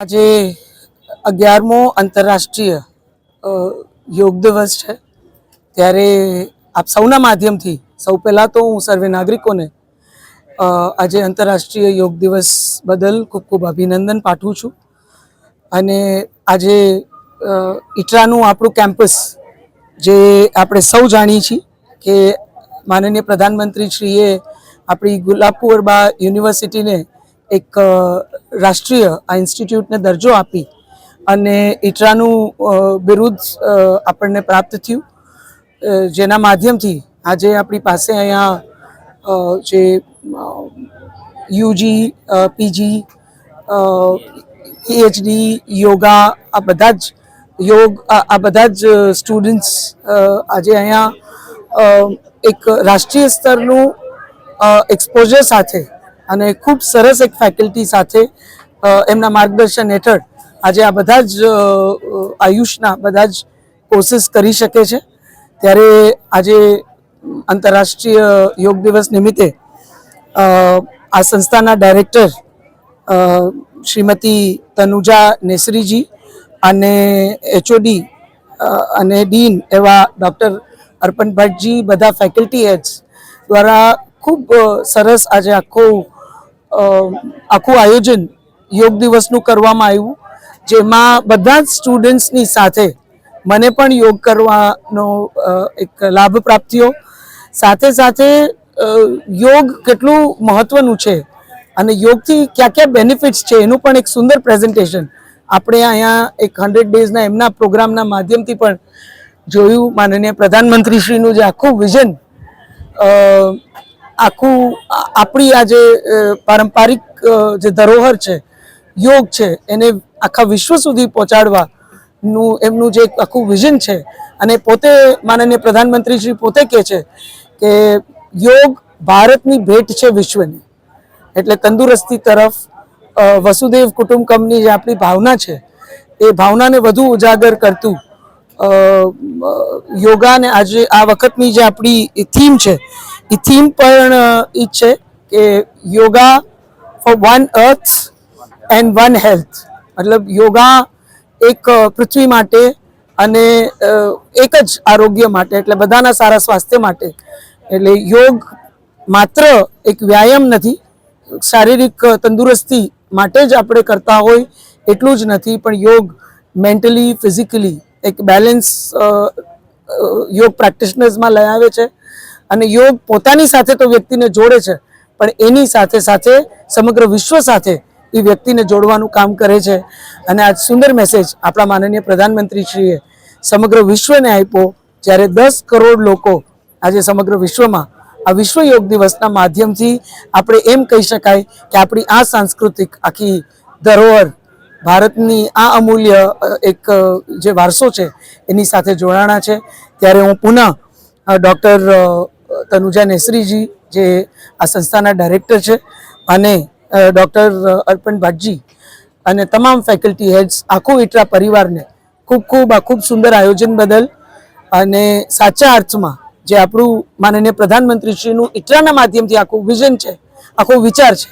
આજે અગિયારમો આંતરરાષ્ટ્રીય યોગ દિવસ છે. ત્યારે આપ સૌના માધ્યમથી, સૌ પહેલાં તો હું સર્વે નાગરિકોને આજે આંતરરાષ્ટ્રીય યોગ દિવસ બદલ ખૂબ ખૂબ અભિનંદન પાઠવું છું. અને આજે ઇટરાનું આપણું કેમ્પસ, જે આપણે સૌ જાણીએ છીએ કે માનનીય પ્રધાનમંત્રીશ્રીએ આપણી ગુલાબપુરબા યુનિવર્સિટીને એક રાષ્ટ્રીય આ ઇન્સ્ટિટ્યૂટને દરજ્જો આપી અને ઇટરાનું બિરુદ આપણને પ્રાપ્ત થયું. જેના માધ્યમથી આજે આપણી પાસે અહીંયા જે યુજી પીજી પીએચડી, યોગા, આ બધા જ યોગ, આ બધા જ સ્ટુડન્ટ્સ આજે અહીંયા એક રાષ્ટ્રીય સ્તરનું એક્સપોઝર સાથે અને ખૂબ સરસ એક ફેકલ્ટી સાથે એમના માર્ગદર્શન હેઠળ આજે આ બધા જ આયુષના બધા જ કોર્સિસ કરી શકે છે. ત્યારે આજે આંતરરાષ્ટ્રીય યોગ દિવસ નિમિત્તે આ સંસ્થાના ડાયરેક્ટર શ્રીમતી તનુજા નેસરીજી અને એચઓડી અને ડીન એવા ડૉક્ટર અર્પણ ભટ્ટજી બધા ફેકલ્ટી હેડ્સ દ્વારા ખૂબ સરસ આજે આખું આખું આયોજન યોગ દિવસનું કરવામાં આવ્યું, જેમાં બધા જ સ્ટુડન્ટ્સની સાથે મને પણ યોગ કરવાનો એક લાભ પ્રાપ્ત થયો. સાથે સાથે યોગ કેટલું મહત્વનું છે અને યોગથી ક્યાં ક્યાં બેનિફિટ્સ છે એનું પણ એક સુંદર પ્રેઝન્ટેશન આપણે અહીંયા એક હંડ્રેડ ડેઝના એમના પ્રોગ્રામના માધ્યમથી પણ જોયું. માનનીય પ્રધાનમંત્રીશ્રીનું જે આખું વિઝન આખું આપણી આ જે પારંપારિક જે ધરોહર છે, યોગ છે, એને આખા વિશ્વ સુધી પહોંચાડવાનું એમનું જે આખું વિઝન છે, અને પોતે માનનીય પ્રધાનમંત્રી શ્રી પોતે કહે છે કે યોગ ભારતની ભેટ છે વિશ્વની. એટલે તંદુરસ્તી તરફ વસુદેવ કુટુંબકમની જે આપણી ભાવના છે, એ ભાવનાને વધુ ઉજાગર કરતું યોગાને આજે આ વખતની જે આપણી થીમ છે એ થીમ પણ એ છે કે yoga for one earth and one health મતલબ યોગા એક પૃથ્વી માટે અને એક જ આરોગ્ય માટે, એટલે બધાના સારા સ્વાસ્થ્ય માટે. એટલે યોગ માત્ર એક વ્યાયામ નથી, શારીરિક તંદુરસ્તી માટે જ આપણે કરતા હોય એટલું જ નથી, પણ યોગ મેન્ટલી ફિઝિકલી એક બેલેન્સ યોગ પ્રેક્ટિશનર્સમાં લઈ આવે છે. અને યોગ પોતાની સાથે તો વ્યક્તિને જોડે છે, પણ એની સાથે સાથે સમગ્ર વિશ્વ સાથે એ વ્યક્તિને જોડવાનું કામ કરે છે. અને આ સુંદર મેસેજ આપણા માનનીય પ્રધાનમંત્રીશ્રીએ સમગ્ર વિશ્વને આપ્યો, જ્યારે દસ કરોડ લોકો આજે સમગ્ર વિશ્વમાં આ વિશ્વ યોગ દિવસના માધ્યમથી આપણે એમ કહી શકાય કે આપણી આ સાંસ્કૃતિક આખી ધરોહર ભારતની આ અમૂલ્ય એક જે વારસો છે, એની સાથે જોડાણા છે. ત્યારે હું પુનઃ ડૉક્ટર તનુજા નેસરીજી, જે આ સંસ્થાના ડાયરેક્ટર છે, અને ડૉક્ટર અર્પણ ભાટજી અને તમામ ફેકલ્ટી હેડ્સ આખો ઇટરા પરિવારને ખૂબ ખૂબ, આ ખૂબ સુંદર આયોજન બદલ અને સાચા અર્થમાં જે આપણું માનનીય પ્રધાનમંત્રીશ્રીનું ઇટરાના માધ્યમથી આખું વિઝન છે, આખો વિચાર છે,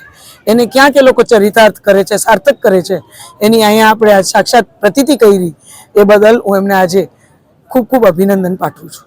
એને ક્યાં કે લોકો ચરિતાર્થ કરે છે, સાર્થક કરે છે, એની અહીંયા આપણે સાક્ષાત પ્રતિતિ કરી એ બદલ હું એમને આજે ખૂબ ખૂબ અભિનંદન પાઠવું છું.